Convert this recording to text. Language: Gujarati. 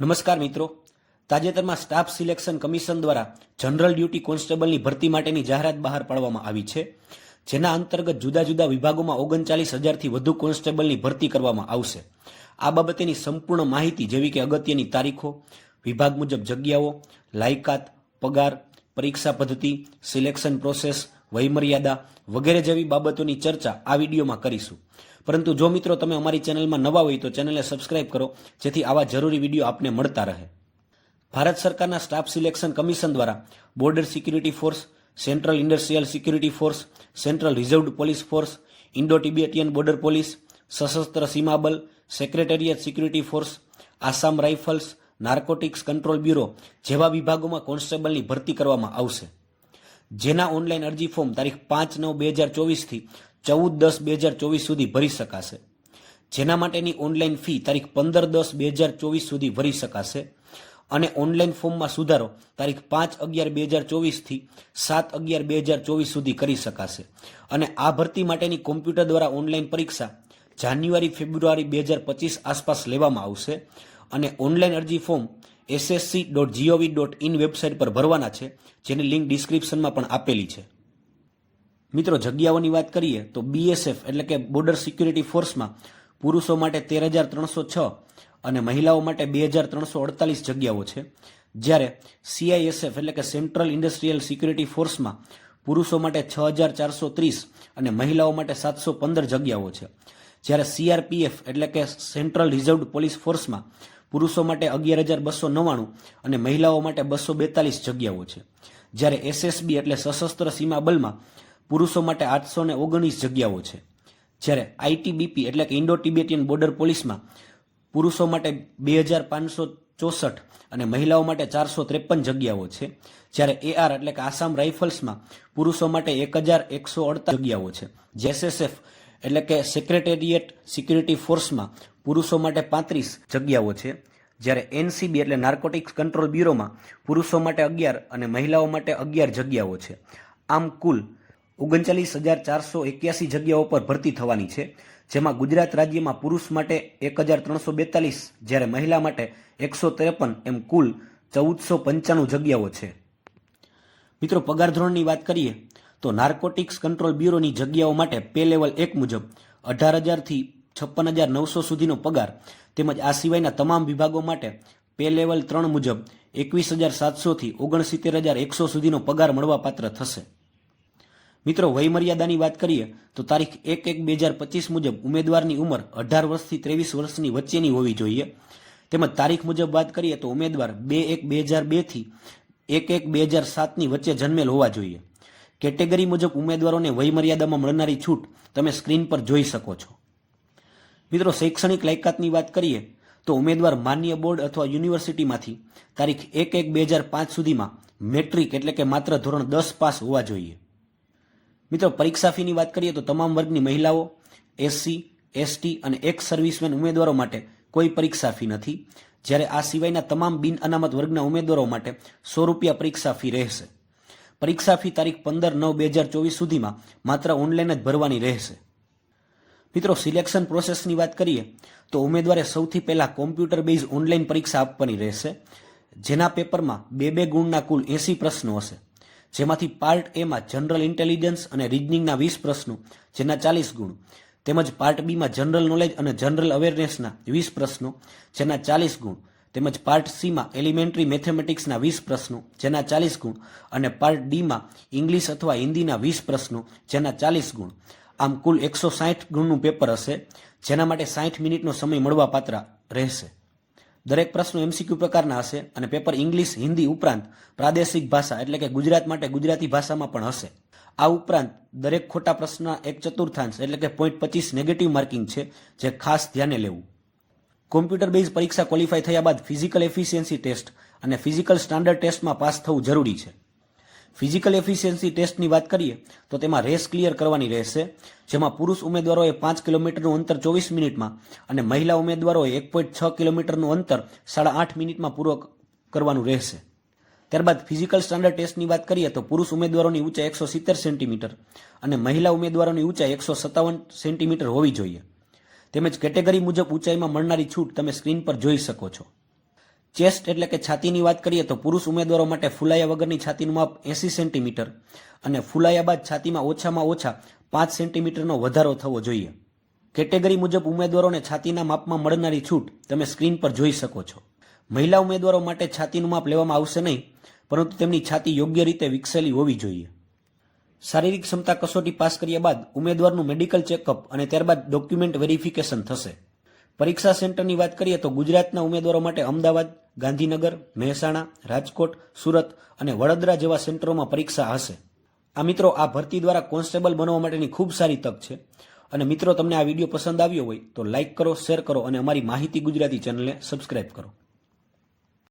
નમસ્કાર મિત્રો. તાજેતરમાં સ્ટાફ સિલેક્શન કમિશન દ્વારા જનરલ ડ્યુટી કોન્સ્ટેબલની ભરતી માટેની જાહેરાત બહાર પાડવામાં આવી છે, જેના અંતર્ગત જુદા જુદા વિભાગોમાં ઓગણચાલીસ હજારથી વધુ કોન્સ્ટેબલની ભરતી કરવામાં આવશે. આ બાબતેની સંપૂર્ણ માહિતી જેવી કે અગત્યની તારીખો, વિભાગ મુજબ જગ્યાઓ, લાયકાત, પગાર, પરીક્ષા પદ્ધતિ, સિલેક્શન પ્રોસેસ વયમર્યાદા વગેરે જેવી બાબતોની ચર્ચા આ વિડીયોમાં કરીશું. પરંતુ જો મિત્રો તમે અમારી ચેનલમાં નવા હોય તો ચેનલને સબસ્ક્રાઇબ કરો, જેથી આવા જરૂરી વીડિયો આપને મળતા રહે. ભારત સરકારના સ્ટાફ સિલેક્શન કમિશન દ્વારા border security force, central industrial security force, central reserved police force, Indo Tibetan border police, Sashastra Seema Bal secretariat security force, Assam rifles, narcotics control bureau જેવા વિભાગોમાં કોન્સ્ટેબલની ભરતી કરવામાં આવશે. જેના ઓનલાઈન અરજી ફોર્મ તારીખ પાંચ નવ બે હજાર ચોવીસથી ચૌદ દસ બે હજાર ચોવીસ સુધી ભરી શકાશે. જેના માટેની ઓનલાઈન ફી તારીખ પંદર દસ બે હજાર ચોવીસ સુધી ભરી શકાશે. અને ઓનલાઈન ફોર્મમાં સુધારો તારીખ પાંચ અગિયાર બે હજાર ચોવીસથી સાત અગિયાર બે હજાર ચોવીસ સુધી કરી શકાશે. અને આ ભરતી માટેની કોમ્પ્યુટર દ્વારા ઓનલાઈન પરીક્ષા જાન્યુઆરી ફેબ્રુઆરી બે હજાર પચીસ આસપાસ લેવામાં આવશે. અને ઓનલાઈન અરજી form SSC dot GOV dot in website પર ભરવાના છે, જેની લિંક ડિસ્ક્રિપ્શનમાં પણ આપેલી છે. મિત્રો, જગ્યાઓની વાત કરીએ તો બીએસએફ એટલે કે બોર્ડર સિક્યુરિટી ફોર્સમાં પુરુષો માટે તેર હજાર ત્રણસો છ અને મહિલાઓ માટે બે હજાર ત્રણસો અડતાલીસ જગ્યાઓ છે. જ્યારે સીઆઈએસએફ એટલે કે સેન્ટ્રલ ઇન્ડસ્ટ્રીયલ સિક્યુરિટી ફોર્સમાં પુરુષો માટે છ હજાર ચારસો ત્રીસ અને મહિલાઓ માટે સાતસો પંદર જગ્યાઓ છે. જ્યારે સીઆરપીએફ એટલે કે સેન્ટ્રલ રિઝર્વડ પોલીસ ફોર્સમાં પુરુષો માટે અગિયાર હજાર બસો નવ્વાણું અને મહિલાઓ માટે બસો બેતાલીસ જગ્યાઓ છે. જ્યારે એસએસબી એટલે સશસ્ત્ર સીમા બલમાં પુરુષો માટે આઠસો ને ઓગણીસ જગ્યાઓ છે. જ્યારે આઈટીબીપી એટલે કે ઇન્ડો ટિબેટિયન બોર્ડર પોલીસમાં પુરુષો માટે બે હજાર પાંચસો ચોસઠ અને મહિલાઓ માટે ચારસો ત્રેપન જગ્યાઓ છે. જ્યારે એઆર એટલે કે આસામ રાઇફલ્સમાં પુરુષો માટે એક હજાર એકસો અડતાલીસ જગ્યાઓ છે. જેએસએસએફ એટલે કે સેક્રેટેરિયેટ સિક્યુરિટી ફોર્સમાં પુરુષો માટે પાંત્રીસ જગ્યાઓ છે. જ્યારે એનસીબી એટલે નાર્કોટિક્સ કંટ્રોલ બ્યુરોમાં પુરુષો માટે અગિયાર અને મહિલાઓ માટે અગિયાર જગ્યાઓ છે. આમ કુલ ઓગણચાલીસ હજાર ચારસો એક્યાસી જગ્યાઓ પર ભરતી થવાની છે, જેમાં ગુજરાત રાજ્યમાં પુરુષ માટે એક હજાર ત્રણસો બેતાલીસ, જ્યારે મહિલા માટે એકસો ત્રેપન, એમ કુલ ચૌદસો પંચાણું જગ્યાઓ છે. મિત્રો, પગાર ધોરણની વાત કરીએ તો નાર્કોટિક્સ કંટ્રોલ બ્યુરોની જગ્યાઓ માટે પે લેવલ એક મુજબ અઢાર હજારથી છપ્પન હજાર નવસો સુધીનો પગાર તેમજ આ સિવાયના તમામ વિભાગો માટે પે લેવલ ત્રણ મુજબ એકવીસ હજાર સાતસોથી ઓગણસિત્તેર હજાર એકસો સુધીનો પગાર મળવાપાત્ર થશે. મિત્રો, વયમર્યાદાની વાત કરીએ તો તારીખ એક એક બે હજાર પચીસ મુજબ ઉમેદવારની ઉંમર અઢાર વર્ષથી ત્રેવીસ વર્ષની વચ્ચેની હોવી જોઈએ. તેમજ તારીખ મુજબ વાત કરીએ તો ઉમેદવાર બે એક બે હજાર બેથી એક એક બે હજાર સાતની વચ્ચે જન્મેલ હોવા જોઈએ. કેટેગરી મુજબ ઉમેદવારોને વયમર્યાદામાં મળનારી છૂટ તમે સ્ક્રીન પર જોઈ શકો છો. મિત્રો, શૈક્ષણિક લાયકાતની વાત કરીએ તો ઉમેદવાર માન્ય બોર્ડ અથવા યુનિવર્સિટીમાંથી તારીખ એક એક બે હજાર પાંચ સુધીમાં મેટ્રિક એટલે કે માત્ર ધોરણ દસ પાસ હોવા જોઈએ. મિત્રો, પરીક્ષા ફીની વાત કરીએ તો તમામ વર્ગની મહિલાઓ, એસસી, એસટી અને એક્સ સર્વિસમેન ઉમેદવારો માટે કોઈ પરીક્ષા ફી નથી. જ્યારે આ સિવાયના તમામ બિન અનામત વર્ગના ઉમેદવારો માટે સો રૂપિયા પરીક્ષા ફી રહેશે. પરીક્ષા ફી તારીખ પંદર નવ બે હજાર ચોવીસ સુધીમાં માત્ર ઓનલાઈન જ ભરવાની રહેશે. મિત્રો સિલેક્શન પ્રોસેસની વાત કરીએ, તો ઉમેદવારે સૌથી પહેલાં કોમ્પ્યુટર બેઝ ઓનલાઈન પરીક્ષા આપવાની રહેશે, જેના પેપરમાં બે બે ગુણના કુલ એસી પ્રશ્નો હશે. જેમાંથી પાર્ટ એમાં જનરલ ઇન્ટેલિજન્સ અને રિઝનિંગના વીસ પ્રશ્નો, જેના ચાલીસ ગુણ. તેમજ પાર્ટ બીમાં જનરલ નોલેજ અને જનરલ અવેરનેસના વીસ પ્રશ્નો, જેના ચાલીસ ગુણ. તેમજ પાર્ટ સીમાં એલિમેન્ટરી મેથેમેટિક્સના વીસ પ્રશ્નો, જેના ચાલીસ ગુણ, અને પાર્ટ ડીમાં ઇંગ્લિશ અથવા હિન્દીના વીસ પ્રશ્નો, જેના ચાલીસ ગુણ. આમ કુલ એકસો સાઠ ગુણનું પેપર હશે, જેના માટે સાઠ મિનિટનો સમય મળવાપાત્ર રહેશે. દરેક પ્રશ્નો એમસીક્યુ પ્રકારના હશે અને પેપર ઇંગ્લિશ હિન્દી ઉપરાંત પ્રાદેશિક ભાષા, એટલે કે ગુજરાત માટે ગુજરાતી ભાષામાં પણ હશે. આ ઉપરાંત દરેક ખોટા પ્રશ્નના એક ચતુર્થાંશ, એટલે કે પોઈન્ટ પચીસ નેગેટિવ માર્કિંગ છે, જે ખાસ ધ્યાને લેવું. કોમ્પ્યુટર બેઝ પરીક્ષા ક્વોલિફાય થયા બાદ ફિઝિકલ એફિશિયન્સી ટેસ્ટ અને ફિઝિકલ સ્ટાન્ડર્ડ ટેસ્ટમાં પાસ થવું જરૂરી છે. ફિઝિકલ એફિશિયન્સી ટેસ્ટની વાત કરીએ તો તેમાં રેસ ક્લિયર કરવાની રહેશે, જેમાં પુરુષ ઉમેદવારોએ પાંચ કિલોમીટરનું અંતર ચોવીસ મિનિટમાં અને મહિલા ઉમેદવારોએ એક પોઈન્ટ છ કિલોમીટરનું અંતર સાડા આઠ મિનિટમાં પૂરો કરવાનું રહેશે. ત્યારબાદ ફિઝિકલ સ્ટાન્ડર્ડ ટેસ્ટની વાત કરીએ તો પુરુષ ઉમેદવારોની ઊંચાઈ એકસો સિત્તેર સેન્ટીમીટર અને મહિલા ઉમેદવારોની ઊંચાઈ એકસો સત્તાવન સેન્ટીમીટર હોવી જોઈએ. તેમજ કેટેગરી મુજબ ઊંચાઈમાં મળનારી છૂટ તમે સ્ક્રીન પર જોઈ શકો છો. ચેસ્ટ એટલે કે છાતીની વાત કરીએ તો પુરુષ ઉમેદવારો માટે ફૂલાયા વગરની છાતીનું માપ એસી સેન્ટીમીટર અને ફૂલાયા બાદ છાતીમાં ઓછામાં ઓછા પાંચ સેન્ટીમીટરનો વધારો થવો જોઈએ. કેટેગરી મુજબ ઉમેદવારોને છાતીના માપમાં મળનારી છૂટ તમે સ્ક્રીન પર જોઈ શકો છો. મહિલા ઉમેદવારો માટે છાતીનું માપ લેવામાં આવશે નહીં, પરંતુ તેમની છાતી યોગ્ય રીતે વિકસેલી હોવી જોઈએ. શારીરિક ક્ષમતા કસોટી પાસ કર્યા બાદ ઉમેદવારનું મેડિકલ ચેકઅપ અને ત્યારબાદ ડોક્યુમેન્ટ વેરિફિકેશન થશે. પરીક્ષા સેન્ટરની વાત કરીએ તો ગુજરાતના ઉમેદવારો માટે અમદાવાદ, ગાંધીનગર, મહેસાણા, રાજકોટ, સુરત અને વડોદરા જેવા સેન્ટરોમાં પરીક્ષા હશે. આ મિત્રો આ ભરતી દ્વારા કોન્સ્ટેબલ બનવા માટેની ખૂબ સારી તક છે. અને મિત્રો, તમને આ વીડિયો પસંદ આવ્યો હોય તો લાઇક કરો, શેર કરો અને અમારી માહિતી ગુજરાતી ચેનલને સબસ્ક્રાઇબ કરો.